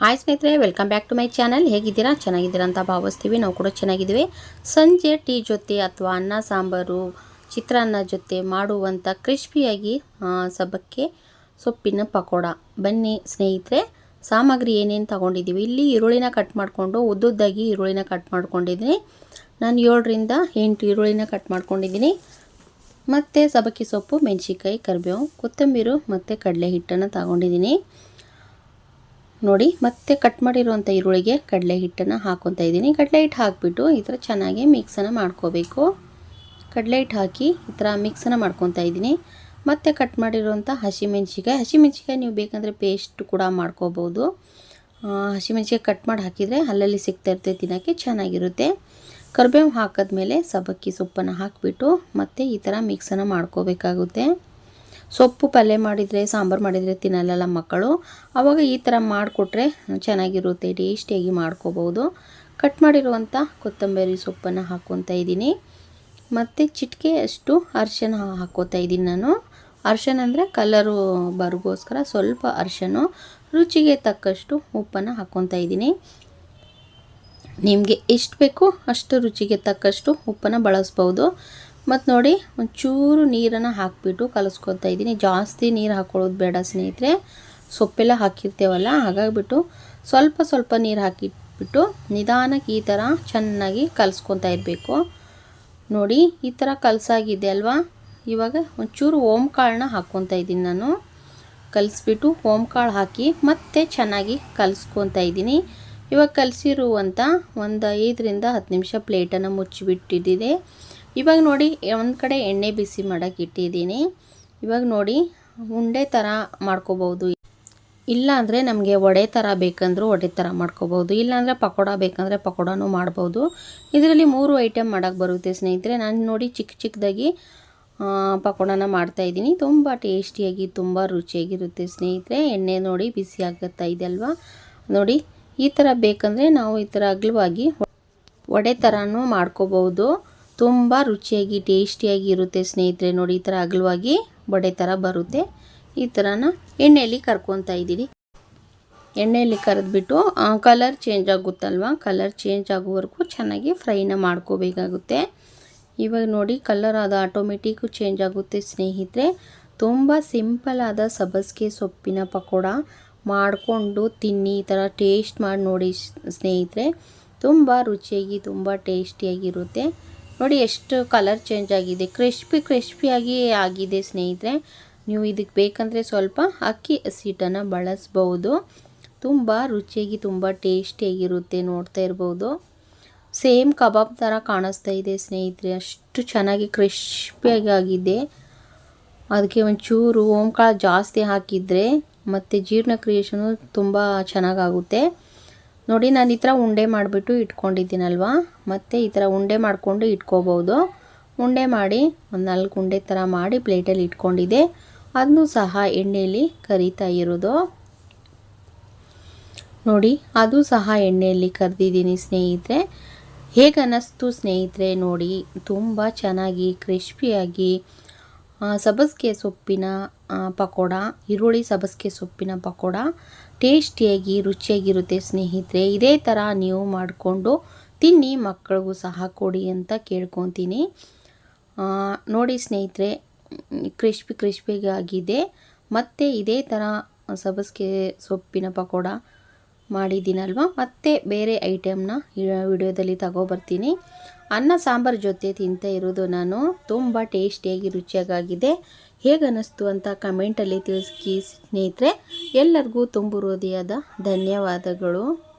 Hi ಸ್ನೇಹಿತರೆ welcome back to my channel ಹೇಗಿದ್ದೀರಾ? ಚೆನ್ನಾಗಿದ್ದೀರಾ ಅಂತ ಭಾವಿಸ್ತೀವಿ. ನಾವು ಕೂಡ ಚೆನ್ನಾಗಿದ್ದೀವಿ. ಸಂಜೆ ಟೀ ಜೊತೆ ಅಥವಾ ಅನ್ನ, ಸಾಂಬಾರು, ಚಿತ್ರಾನ್ನ ಜೊತೆ ಮಾಡುವಂಥ ಕ್ರಿಸ್ಪಿಯಾಗಿ ಸಬ್ಬಕ್ಕೆ ಸೊಪ್ಪಿನ ಪಕೋಡ. ಬನ್ನಿ ಸ್ನೇಹಿತರೆ, ಸಾಮಗ್ರಿ ಏನೇನು ತಗೊಂಡಿದ್ದೀವಿ? ಇಲ್ಲಿ ಈರುಳ್ಳಿನ ಕಟ್ ಮಾಡಿಕೊಂಡು, ಉದ್ದುದ್ದಾಗಿ ಈರುಳ್ಳಿನ ಕಟ್ ಮಾಡ್ಕೊಂಡಿದ್ದೀನಿ. ನಾನು ಏಳರಿಂದ ಎಂಟು ಈರುಳ್ಳಿನ ಕಟ್ ಮಾಡ್ಕೊಂಡಿದ್ದೀನಿ. ಮತ್ತು ಸಬ್ಬಕ್ಕಿ ಸೊಪ್ಪು, ಮೆಣಸಿನ್ಕಾಯಿ, ಕರಿಬೇವು, ಕೊತ್ತಂಬರಿ, ಮತ್ತು ಕಡಲೆ ಹಿಟ್ಟನ್ನು ತಗೊಂಡಿದ್ದೀನಿ. ನೋಡಿ, ಮತ್ತೆ ಕಟ್ ಮಾಡಿರುವಂಥ ಈರುಳ್ಳಿಗೆ ಕಡಲೆ ಹಿಟ್ಟನ್ನು ಹಾಕೊತ ಇದ್ದೀನಿ. ಕಡಲೆ ಹಿಟ್ಟು ಹಾಕಿಬಿಟ್ಟು ಈ ಥರ ಚೆನ್ನಾಗಿ ಮಿಕ್ಸನ್ನು ಮಾಡ್ಕೋಬೇಕು. ಕಡಲೆ ಹಿಟ್ಟು ಹಾಕಿ ಈ ಥರ ಮಿಕ್ಸನ್ನು ಮಾಡ್ಕೊತಾ ಇದ್ದೀನಿ. ಮತ್ತೆ ಕಟ್ ಮಾಡಿರುವಂಥ ಹಸಿಮೆಣ್ಸಿಕಾಯಿ ಹಸಿಮೆಣ್ಸಿಕಾಯಿ ನೀವು ಬೇಕಂದರೆ ಪೇಸ್ಟ್ ಕೂಡ ಮಾಡ್ಕೋಬೋದು. ಹಸಿಮೆಣ್ಸಿಕಾಯಿ ಕಟ್ ಮಾಡಿ ಹಾಕಿದರೆ ಅಲ್ಲಲ್ಲಿ ಸಿಗ್ತಾ ಇರ್ತದೆ ತಿನ್ನೋಕ್ಕೆ ಚೆನ್ನಾಗಿರುತ್ತೆ. ಕರಿಬೇವು ಹಾಕಿದ್ಮೇಲೆ ಸಬ್ಬಕ್ಕಿ ಸೊಪ್ಪನ್ನು ಹಾಕಿಬಿಟ್ಟು ಮತ್ತೆ ಈ ಥರ ಮಿಕ್ಸನ್ನು ಮಾಡ್ಕೋಬೇಕಾಗುತ್ತೆ. ಸೊಪ್ಪು ಪಲ್ಯ ಮಾಡಿದರೆ, ಸಾಂಬಾರು ಮಾಡಿದರೆ ತಿನ್ನಲ್ಲ ಮಕ್ಕಳು. ಆವಾಗ ಈ ಥರ ಮಾಡಿಕೊಟ್ರೆ ಚೆನ್ನಾಗಿರುತ್ತೆ, ಟೇಸ್ಟಿಯಾಗಿ ಮಾಡ್ಕೋಬೋದು. ಕಟ್ ಮಾಡಿರುವಂಥ ಕೊತ್ತಂಬರಿ ಸೊಪ್ಪನ್ನು ಹಾಕ್ಕೊತಾ ಇದ್ದೀನಿ. ಮತ್ತು ಚಿಟಿಕೆ ಅಷ್ಟು ಅರ್ಶನ ಹಾಕ್ಕೋತಾ ಇದ್ದೀನಿ ನಾನು. ಅರ್ಶನ ಅಂದರೆ ಕಲರು ಬರಗೋಸ್ಕರ ಸ್ವಲ್ಪ ಅರ್ಶನು. ರುಚಿಗೆ ತಕ್ಕಷ್ಟು ಉಪ್ಪನ್ನು ಹಾಕ್ಕೊತಾ ಇದ್ದೀನಿ. ನಿಮಗೆ ಎಷ್ಟು ಬೇಕೋ ಅಷ್ಟು ರುಚಿಗೆ ತಕ್ಕಷ್ಟು ಉಪ್ಪನ್ನು ಬಳಸ್ಬೋದು. ಮತ್ತು ನೋಡಿ, ಒಂಚೂರು ನೀರನ್ನು ಹಾಕಿಬಿಟ್ಟು ಕಲಿಸ್ಕೊತಾ ಇದ್ದೀನಿ. ಜಾಸ್ತಿ ನೀರು ಹಾಕ್ಕೊಳ್ಳೋದು ಬೇಡ ಸ್ನೇಹಿತರೆ. ಸೊಪ್ಪೆಲ್ಲ ಹಾಕಿರ್ತೇವಲ್ಲ, ಹಾಗಾಗಿಬಿಟ್ಟು ಸ್ವಲ್ಪ ಸ್ವಲ್ಪ ನೀರು ಹಾಕಿಬಿಟ್ಟು ನಿಧಾನಕ್ಕೆ ಈ ಥರ ಚೆನ್ನಾಗಿ ಕಲಿಸ್ಕೊತಾ ಇರಬೇಕು. ನೋಡಿ, ಈ ಥರ ಕಲಸಾಗಿದೆ ಅಲ್ವಾ? ಇವಾಗ ಒಂಚೂರು ಓಮ್ ಕಾಳನ್ನ ಹಾಕ್ಕೊತಾ ಇದ್ದೀನಿ ನಾನು. ಕಲಿಸ್ಬಿಟ್ಟು ಓಮ್ ಕಾಳು ಹಾಕಿ ಮತ್ತೆ ಚೆನ್ನಾಗಿ ಕಲಿಸ್ಕೊತಾ ಇದ್ದೀನಿ. ಇವಾಗ ಕಲಸಿರುವಂಥ ಒಂದು ಐದರಿಂದ ಹತ್ತು ನಿಮಿಷ ಪ್ಲೇಟನ್ನು ಮುಚ್ಚಿಬಿಟ್ಟಿದ್ದಿದೆ. ಇವಾಗ ನೋಡಿ, ಒಂದು ಕಡೆ ಎಣ್ಣೆ ಬಿಸಿ ಮಾಡೋಕ್ಕೆ ಇಟ್ಟಿದ್ದೀನಿ. ಇವಾಗ ನೋಡಿ, ಉಂಡೆ ಥರ ಮಾಡ್ಕೋಬೋದು ಇಲ್ಲ ಅಂದರೆ ನಮಗೆ ವಡೆ ಥರ ಬೇಕಂದ್ರೂ ವಡೆ ಥರ ಮಾಡ್ಕೋಬೋದು ಇಲ್ಲಾಂದರೆ ಪಕೋಡ ಬೇಕಂದರೆ ಪಕೋಡನೂ ಮಾಡ್ಬೋದು. ಇದರಲ್ಲಿ ಮೂರು ಐಟಮ್ ಮಾಡೋಕ್ಕೆ ಬರುತ್ತೆ ಸ್ನೇಹಿತರೆ. ನಾನು ನೋಡಿ ಚಿಕ್ಕ ಚಿಕ್ಕದಾಗಿ ಪಕೋಡನ ಮಾಡ್ತಾಯಿದ್ದೀನಿ ತುಂಬ ಟೇಸ್ಟಿಯಾಗಿ, ತುಂಬ ರುಚಿಯಾಗಿರುತ್ತೆ ಸ್ನೇಹಿತರೆ. ಎಣ್ಣೆ ನೋಡಿ ಬಿಸಿ ಆಗುತ್ತಾ ಇದೆ ಅಲ್ವಾ? ನೋಡಿ, ಈ ಥರ ಬೇಕಂದರೆ ನಾವು ಈ ಥರ ಅಗ್ಲವಾಗಿ ವಡೆ ಥರನೂ ಮಾಡ್ಕೋಬೋದು ತುಂಬ ರುಚಿಯಾಗಿ, ಟೇಸ್ಟಿಯಾಗಿ ಇರುತ್ತೆ. ಸ್ನೇಹಿತರೆ, ನೋಡಿ, ಈ ಥರ ಅಗಲವಾಗಿ ಬಡೆ ಥರ ಬರುತ್ತೆ. ಈ ಥರನ ಎಣ್ಣೆಯಲ್ಲಿ ಕರ್ಕೊತಾ ಇದ್ದೀನಿ ಎಣ್ಣೆಯಲ್ಲಿ ಕರೆದ್ಬಿಟ್ಟು ಕಲರ್ ಚೇಂಜ್ ಆಗುತ್ತಲ್ವ? ಕಲರ್ ಚೇಂಜ್ ಆಗೋವರೆಗೂ ಚೆನ್ನಾಗಿ ಫ್ರೈನ ಮಾಡ್ಕೋಬೇಕಾಗುತ್ತೆ. ಇವಾಗ ನೋಡಿ ಕಲರ್ ಅದು ಆಟೋಮೆಟಿಕ್ಕು ಚೇಂಜ್ ಆಗುತ್ತೆ ಸ್ನೇಹಿತರೆ. ತುಂಬ ಸಿಂಪಲ್ ಆದ ಸಬ್ಬಸಿಗೆ ಸೊಪ್ಪಿನ ಪಕೋಡ ಮಾಡಿಕೊಂಡು ತಿನ್ನಿ, ಈ ಥರ ಟೇಸ್ಟ್ ಮಾಡಿ ನೋಡಿ ಸ್ನೇಹಿತರೆ. ತುಂಬ ರುಚಿಯಾಗಿ, ತುಂಬ ಟೇಸ್ಟಿಯಾಗಿರುತ್ತೆ ನೋಡಿ ಎಷ್ಟು ಕಲರ್ ಚೇಂಜ್ ಆಗಿದೆ. ಕ್ರಿಸ್ಪಿ ಕ್ರಿಸ್ಪಿಯಾಗಿ ಆಗಿದೆ ಸ್ನೇಹಿತರೆ. ನೀವು ಇದಕ್ಕೆ ಬೇಕಂದರೆ ಸ್ವಲ್ಪ ಅಕ್ಕಿ ಹಸಿಟ್ಟನ್ನು ಬಳಸ್ಬೋದು. ತುಂಬ ರುಚಿಯಾಗಿ, ತುಂಬ ಟೇಸ್ಟಿಯಾಗಿರುತ್ತೆ ನೋಡ್ತಾ ಇರ್ಬೋದು. ಸೇಮ್ ಕಬಾಬ್ ಥರ ಕಾಣಿಸ್ತಾ ಇದೆ ಸ್ನೇಹಿತರೆ. ಅಷ್ಟು ಚೆನ್ನಾಗಿ ಕ್ರಿಸ್ಪಿಯಾಗಿ ಆಗಿದೆ. ಅದಕ್ಕೆ ಒಂಚೂರು ಓಂಕಾಳು ಜಾಸ್ತಿ ಹಾಕಿದರೆ ಮತ್ತು ಜೀರ್ಣಕ್ರಿಯೇಷನು ತುಂಬ ಚೆನ್ನಾಗಾಗುತ್ತೆ. ನೋಡಿ, ನಾನು ಈ ಥರ ಉಂಡೆ ಮಾಡಿಬಿಟ್ಟು ಇಟ್ಕೊಂಡಿದ್ದೀನಲ್ವ? ಮತ್ತು ಈ ಥರ ಉಂಡೆ ಮಾಡಿಕೊಂಡು ಇಟ್ಕೋಬೋದು ಉಂಡೆ ಮಾಡಿ ಒಂದು ನಾಲ್ಕು ಉಂಡೆ ಥರ ಮಾಡಿ ಪ್ಲೇಟಲ್ಲಿ ಇಟ್ಕೊಂಡಿದ್ದೆ ಅದನ್ನು ಸಹ ಎಣ್ಣೆಯಲ್ಲಿ ಕರಿತಾ ಇರೋದು. ನೋಡಿ, ಅದು ಸಹ ಎಣ್ಣೆಯಲ್ಲಿ ಕರೆದಿದ್ದೀನಿ ಸ್ನೇಹಿತರೆ. ಹೇಗೆ ಅನ್ನಿಸ್ತು ಸ್ನೇಹಿತರೆ ನೋಡಿ, ತುಂಬ ಚೆನ್ನಾಗಿ ಕ್ರಿಸ್ಪಿಯಾಗಿ ಸಬ್ಬಸಿಗೆ ಸೊಪ್ಪಿನ ಪಕೋಡ, ಈರುಳ್ಳಿ ಸಬ್ಬಸಿಗೆ ಸೊಪ್ಪಿನ ಪಕೋಡ, ಟೇಸ್ಟಿಯಾಗಿ, ರುಚಿಯಾಗಿರುತ್ತೆ ಸ್ನೇಹಿತರೆ. ಇದೇ ಥರ ನೀವು ಮಾಡಿಕೊಂಡು ತಿನ್ನಿ, ಮಕ್ಕಳಿಗೂ ಸಹ ಕೊಡಿ ಅಂತ ಕೇಳ್ಕೊತೀನಿ. ನೋಡಿ ಸ್ನೇಹಿತರೆ, ಕ್ರಿಸ್ಪಿ, ಕ್ರಿಸ್ಪಿಗಾಗಿದೆ. ಮತ್ತು ಇದೇ ಥರ ಸಬ್ಬಸಿಗೆ ಸೊಪ್ಪಿನ ಪಕೋಡ ಮಾಡಿದ್ದೀನಲ್ವ? ಮತ್ತೆ ಬೇರೆ ಐಟಮ್ನ ವಿಡಿಯೋದಲ್ಲಿ ತಗೋಬರ್ತೀನಿ. ಅನ್ನ, ಸಾಂಬಾರು ಜೊತೆ ತಿಂತ ಇರೋದು ನಾನು. ತುಂಬ ಟೇಸ್ಟಿಯಾಗಿ ರುಚಿಯಾಗಿದೆ ಹೇಗೆ ಅನ್ನಿಸ್ತು ಅಂತ ಕಮೆಂಟಲ್ಲಿ ತಿಳಿಸಿ ಸ್ನೇಹಿತರೆ. ಎಲ್ಲರಿಗೂ ತುಂಬ ಹೃದಯದ ಧನ್ಯವಾದಗಳು.